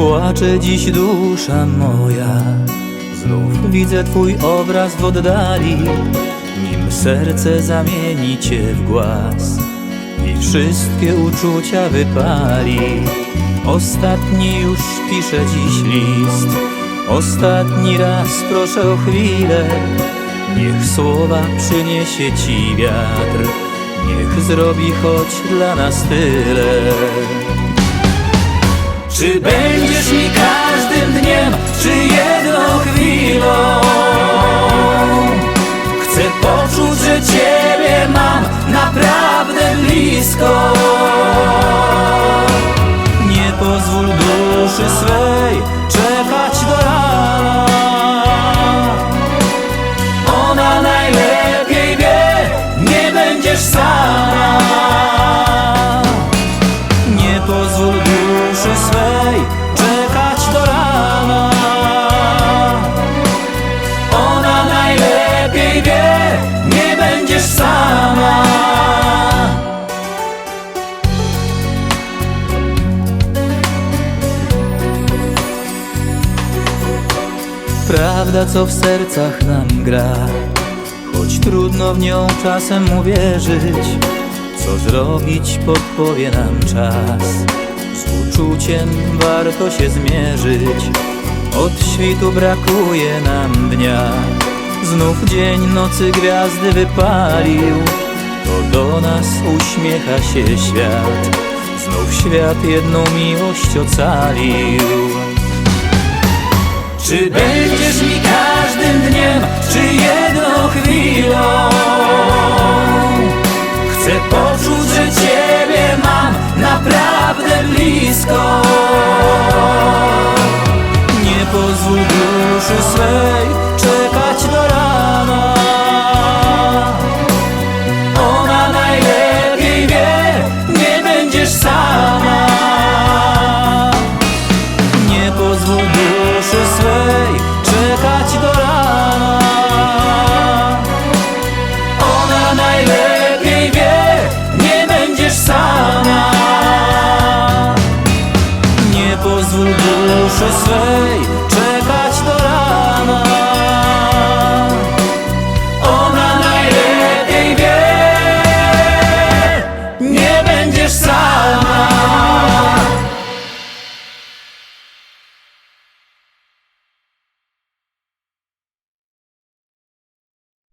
Płacze dziś dusza moja. Znów widzę Twój obraz w oddali Nim serce zamieni Cię w głaz I wszystkie uczucia wypali. Ostatni już piszę dziś list Ostatni raz proszę o chwilę. Niech słowa przyniesie Ci wiatr Niech zrobi choć dla nas tyle czy będziesz mi każdym dniem, czy jedną chwilą? Chcę poczuć, że Ciebie mam naprawdę blisko. Nie pozwól duszy swej czekać do rana. Ona najlepiej wie, nie będziesz sama. Najlepiej wie, nie będziesz sama. Prawda co w sercach nam gra. Choć trudno w nią czasem uwierzyć Co zrobić podpowie nam czas. Z uczuciem warto się zmierzyć. Od świtu brakuje nam dnia Znów dzień nocy gwiazdy wypalił To do nas uśmiecha się świat Znów świat jedną miłość ocalił czy będziesz mi każdym dniem, czy jedną chwilą? Chcę poczuć, że Ciebie mam naprawdę blisko. Nie pozwól duszy swej najlepiej wie, nie będziesz sama. Nie pozwól duszy swej